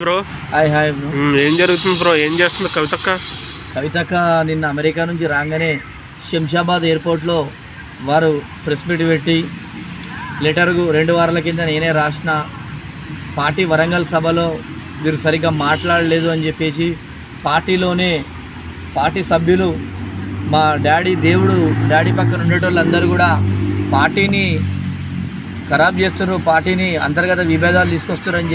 Bro? Hi hi bro. ఏం జరుగుతుంది bro? ఏం చేస్తుంది కవితక్క? కవితక్క నిన్న అమెరికా నుంచి రాగానే శంషాబాద్ ఎయిర్పోర్ట్లో వారు ప్రెస్ మీట్ పెట్టి లెటర్కు రెండు వారాల కింద నేనే రాసిన పార్టీ వరంగల్ సభలో వీరు సరిగ్గా మాట్లాడలేదు అని చెప్పేసి పార్టీలోనే పార్టీ సభ్యులు మా డాడీ దేవుడు డాడీ పక్కన ఉండేటోళ్ళందరూ కూడా పార్టీని ఖరాబ్ చేస్తున్నారు పార్టీని అంతర్గత విభేదాలు తీసుకొస్తారు అని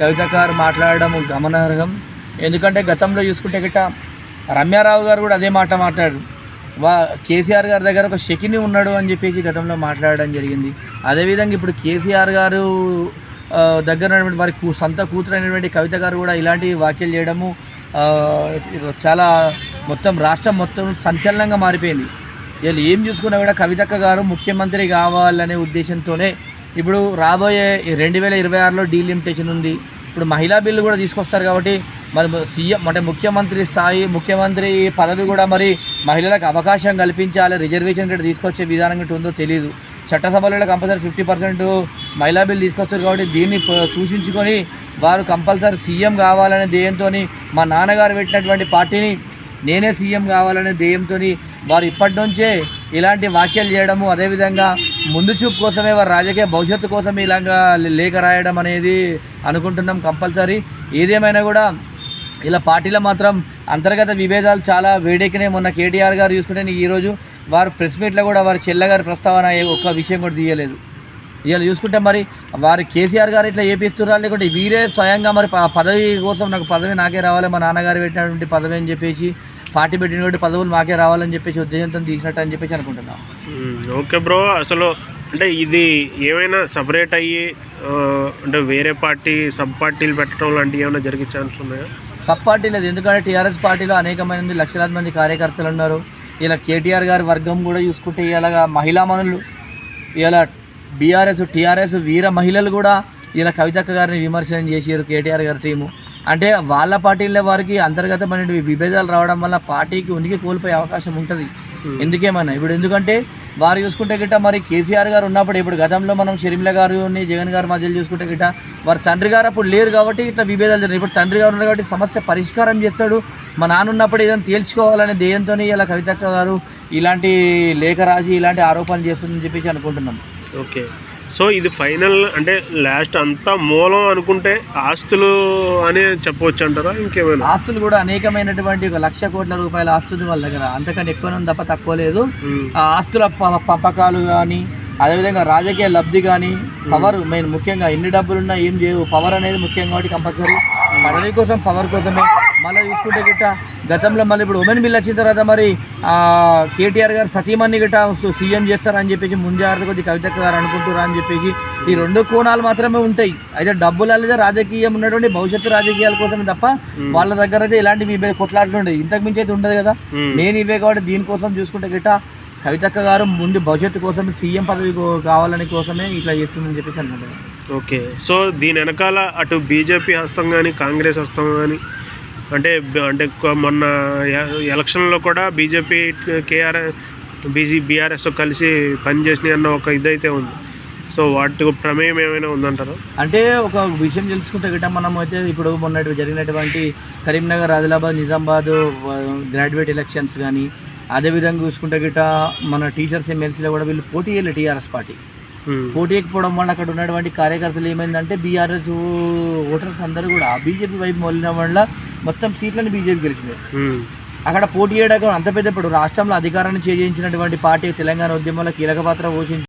కవిత కవితకారు మాట్లాడడం గమనార్హం. ఎందుకంటే గతంలో చూసుకుంటే గిట్ట రమ్యారావు గారు కూడా అదే మాట మాట్లాడారు. వా కేసీఆర్ గారి దగ్గర ఒక శకిని ఉన్నాడు అని చెప్పేసి గతంలో మాట్లాడడం జరిగింది. అదేవిధంగా ఇప్పుడు కేసీఆర్ గారు దగ్గర ఉన్నటువంటి వారి కూ- సొంత కూతురైనటువంటి కవిత గారు కూడా ఇలాంటి వ్యాఖ్యలు చేయడము చాలా మొత్తం రాష్ట్రం మొత్తం సంచలనంగా మారిపోయింది. వీళ్ళు ఏం చూసుకున్నా కూడా కవితక్క గారు ముఖ్యమంత్రి కావాలనే ఉద్దేశంతోనే ఇప్పుడు రాబోయే రెండు వేల ఇరవై ఆరులో డీలిమిటేషన్ ఉంది. ఇప్పుడు మహిళా బిల్లు కూడా తీసుకొస్తారు కాబట్టి మరి సీఎం అంటే ముఖ్యమంత్రి స్థాయి ముఖ్యమంత్రి పదవి కూడా మరి మహిళలకు అవకాశం కల్పించాలి రిజర్వేషన్ రేట్ తీసుకొచ్చే విధానం కూడా ఉందో తెలియదు చట్టసభలో కంపల్సరీ ఫిఫ్టీ పర్సెంట్ మహిళా బిల్లు తీసుకొస్తారు కాబట్టి దీన్ని సూచించుకొని వారు కంపల్సరీ సీఎం కావాలనే ధ్యేయంతో మా నాన్నగారు పెట్టినటువంటి పార్టీని నేనే సీఎం కావాలనే ధ్యేయంతో వారు ఇప్పటి నుంచే ఇలాంటి వ్యాఖ్యలు చేయడము అదేవిధంగా ముందు చూపు కోసమే వారి రాజకీయ భవిష్యత్తు కోసం ఇలాగా లేఖ రాయడం అనేది అనుకుంటున్నాం కంపల్సరీ. ఏదేమైనా కూడా ఇలా పార్టీలో మాత్రం అంతర్గత విభేదాలు చాలా వేడెక్కినాయి. మొన్న కేటీఆర్ గారు చూసుకుంటే ఈరోజు వారు ప్రెస్ మీట్లో కూడా వారి చెల్లగారి ప్రస్తావన ఒక్క విషయం కూడా తీయలేదు. ఇవాళ చూసుకుంటే మరి వారి కేసీఆర్ గారు ఇట్లా ఏపిస్తున్నారు లేకుంటే వీరే స్వయంగా మరి పదవి కోసం నాకు పదవి నాకే రావాలి మా నాన్నగారు పెట్టినటువంటి పదవి అని చెప్పేసి పార్టీ పెట్టినటువంటి పదవులు మాకే రావాలని చెప్పేసి ఉద్దేశంతో తీసినట్టు అని చెప్పేసి అనుకుంటున్నాం. ఓకే బ్రో అసలు అంటే ఇది ఏమైనా సపరేట్ అయ్యి అంటే వేరే పార్టీ సబ్ పార్టీలు పెట్టడం లాంటివి ఏమైనా జరిగే ఛాన్స్ ఉన్నాయా? సబ్ పార్టీ లేదు. ఎందుకంటే టీఆర్ఎస్ పార్టీలో అనేక మంది లక్షలాది మంది కార్యకర్తలు ఉన్నారు. ఇలా కేటీఆర్ గారి వర్గం కూడా చూసుకుంటే ఇలాగా మహిళా మనులు ఇలా బీఆర్ఎస్ టీఆర్ఎస్ వీర మహిళలు కూడా ఇలా కవితక్క గారిని విమర్శనం చేసారు కేటీఆర్ గారి టీము. అంటే వాళ్ళ పార్టీల వారికి అంతర్గతమైన విభేదాలు రావడం వల్ల పార్టీకి ఉనికి కోల్పోయే అవకాశం ఉంటుంది. ఉమ్, ఎందుకేమన్నా? ఇప్పుడు ఎందుకంటే వారు చూసుకుంటే గిట్ట మరి కేసీఆర్ గారు ఉన్నప్పుడు ఇప్పుడు గతంలో మనం షర్మిల గారుని జగన్ గారు మధ్యలో చూసుకుంటే గిట్ట వారి తండ్రి గారు అప్పుడు లేరు కాబట్టి ఇట్లా విభేదాలు జరిగినాయి. ఇప్పుడు తండ్రి గారు ఉన్నారు కాబట్టి సమస్య పరిష్కారం చేస్తాడు. మా నాన్న ఉన్నప్పుడు ఏదైనా తేల్చుకోవాలనే ధ్యేయంతో ఇలా కవితక్క గారు ఇలాంటి లేఖ రాసి ఇలాంటి ఆరోపణలు చేస్తుందని చెప్పేసి అనుకుంటున్నాం. ఓకే సో ఇది ఫైనల్ అంటే లాస్ట్ అంతా మూలం అనుకుంటే ఆస్తులు అని చెప్పవచ్చు అంటారా? ఇంకేమైనా? ఆస్తులు కూడా అనేకమైనటువంటి ఒక లక్ష కోట్ల రూపాయల ఆస్తులు వాళ్ళ దగ్గర. అంతకన్నా ఎక్కువ ఉంది తప్ప తక్కువ లేదు. ఆ ఆస్తుల పంపకాలు కానీ అదేవిధంగా రాజకీయ లబ్ధి కానీ పవర్ మెయిన్ ముఖ్యంగా ఎన్ని డబ్బులున్నా ఏం చేయవు. పవర్ అనేది ముఖ్యం కాబట్టి కంపల్సరీ. పదవి కోసం పవర్ కోసమే. మళ్ళీ చూసుకుంటే గిట్ట గతంలో మళ్ళీ ఇప్పుడు ఉమెన్ బిల్ వచ్చిన తర్వాత మరి ఆ, కేటీఆర్ గారు సతీమణి గిట్ట సీఎం చేస్తారని చెప్పేసి ముంజాగ్రత్త కొద్ది కవితక్క గారు అనుకుంటున్నారు అని చెప్పేసి ఈ రెండు కోణాలు మాత్రమే ఉంటాయి. అయితే డబ్బులు అనేది రాజకీయం ఉన్నటువంటి భవిష్యత్తు రాజకీయాల కోసమే తప్ప వాళ్ళ దగ్గర అయితే ఇలాంటి విభే కొట్లాట్లు ఉండదు ఇంతకు మించి అయితే ఉండదు కదా. నేను ఇవే కాబట్టి దీనికోసం చూసుకుంటే గిట్ట కవితక్క గారు ముందు భవిష్యత్తు కోసం సీఎం పదవి కావాలని కోసమే ఇట్లా చేస్తుందని చెప్పేసి అనుకుంటున్నాను ఓకే. సో దీని వెనకాల అటు బీజేపీ హస్తం కానీ కాంగ్రెస్ హస్తం కానీ అంటే అంటే మొన్న ఎలక్షన్లో కూడా బీజేపీ కేఆర్ బీజీ బీఆర్ఎస్ కలిసి పనిచేసినాయి అన్న ఒక ఇదైతే ఉంది. సో వాటి ప్రమేయం ఏమైనా ఉందంటారా? అంటే ఒక విషయం తెలుసుకుంటే గిట్ట మనం అయితే ఇప్పుడు మొన్న జరిగినటువంటి కరీంనగర్ ఆదిలాబాద్ నిజామాబాద్ గ్రాడ్యుయేట్ ఎలక్షన్స్ కానీ అదేవిధంగా చూసుకుంటే గిట్ట మన టీచర్స్ ఎమ్మెల్సీలో కూడా వీళ్ళు పోటీ చేయలేదు టీఆర్ఎస్ పార్టీ. పోటీ ఎక్కిపోవడం వల్ల అక్కడ ఉన్నటువంటి కార్యకర్తలు ఏమైందంటే బీఆర్ఎస్ ఓటర్స్ అందరూ కూడా బీజేపీ వైపు మొదలైన వల్ల మొత్తం సీట్లను బీజేపీ ఉమ్, అక్కడ పోటీ చేయడానికి అంత పెద్ద ఇప్పుడు రాష్ట్రంలో అధికారాన్ని చేజించినటువంటి పార్టీ తెలంగాణ ఉద్యమంలో కీలక పాత్ర పోషించి